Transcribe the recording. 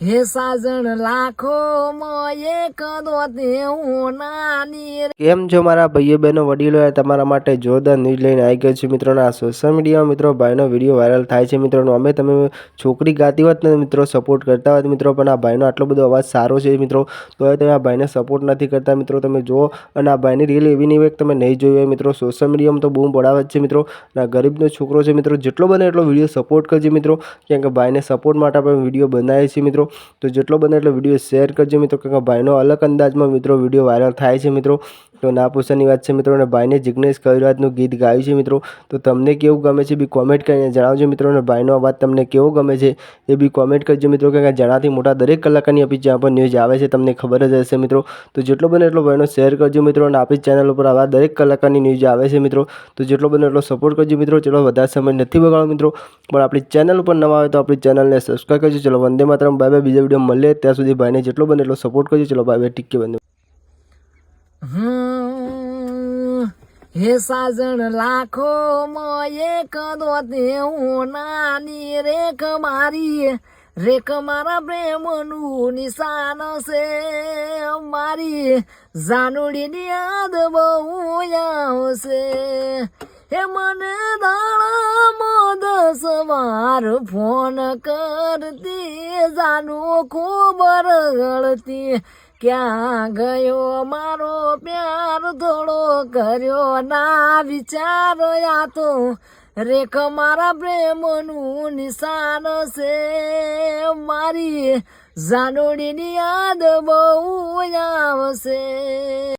હે સાજણ લાખો એક દોતે હું નાની કેમ છો મારા ભાઈઓ બહેનો, વડીલો તમારા માટે જોરદાર ન્યૂઝ લઈને આવી ગયો છે મિત્રોના સોશિયલ મીડિયામાં મિત્રો ભાઈનો વીડિયો વાયરલ થાય છે મિત્રોનો અમે તમે છોકરી ગાતી હોત ને મિત્રો સપોર્ટ કરતા હોત મિત્રો. પણ આ ભાઈનો આટલો બધો અવાજ સારો છે મિત્રો. તો તમે આ ભાઈને સપોર્ટ નથી કરતા મિત્રો. તમે જુઓ, અને આ ભાઈની રીલ એવી નહીં હોય તમે નહીં જોઈ હોય મિત્રો. સોશિયલ મીડિયામાં તો બૂમ પડાવે છે મિત્રો. અને ગરીબનો છોકરો છે મિત્રો, જેટલો બને એટલો વીડિયો સપોર્ટ કરજે મિત્રો. કેમ કે ભાઈને સપોર્ટ માટે આપણે વીડિયો બનાવીએ છીએ મિત્રો. તો જેટલો બને એટલો વીડિયો શેર કરજો મિત્રો. કારણ કે ભાઈનો અલગ અંદાજમાં મિત્રો વીડિયો વાયરલ થાય છે મિત્રો. તો ના પૂછવાની વાત છે મિત્રો, અને ભાઈને જિગ્નેશ કવિરાજનું ગીત ગાયું છે મિત્રો, તો તમને કેવું ગમે છે બી કોમેન્ટ કરીને જણાવજો મિત્રો, અને ભાઈનો અવાજ તમને કેવો ગમે છે એ બી કોમેન્ટ કરજો મિત્રો કે જણાથી મોટા દરેક કલાકારની આપણી જ્યાં પણ ન્યૂઝ આવે છે તમને ખબર જ હશે મિત્રો. તો જેટલો બને એટલો ભાઈનો શેર કરજો મિત્રો, અને આપણી ચેનલ ઉપર આવા દરેક કલાકારની ન્યૂઝ આવે છે મિત્રો, તો જેટલો બને એટલો સપોર્ટ કરજો મિત્રો, ચલો વધારે સમય નથી બગાડો મિત્રો, પણ આપણી ચેનલ ઉપર નવા આવે તો આપણી ચેનલને સબસ્ક્રાઈબ કરજો, ચલો વંદે માત્ર બાય બાય બીજા વીડિયો મળીએ, ત્યાં સુધી ભાઈને જેટલો બને એટલો સપોર્ટ કરજો, ચલો બાય બાય ટીકે વંદે હે સાજણ લાખો એક દોતે હું નાની રેખ મારી. રેખ મારા પ્રેમનું નિશાન છે મારી. જાનુડીની યાદ બહુ આવશે. હે મને દાડામાં દસ વાર ફોન કરતી, જાનું ખૂબ રગડતી ક્યાં ગયો મારો પ્યાર થોડો કર્યો? ના વિચારો યા તો રેખ મારા પ્રેમનું નિશાન છે. મારી જાનુડીની યાદ બહુ આવશે.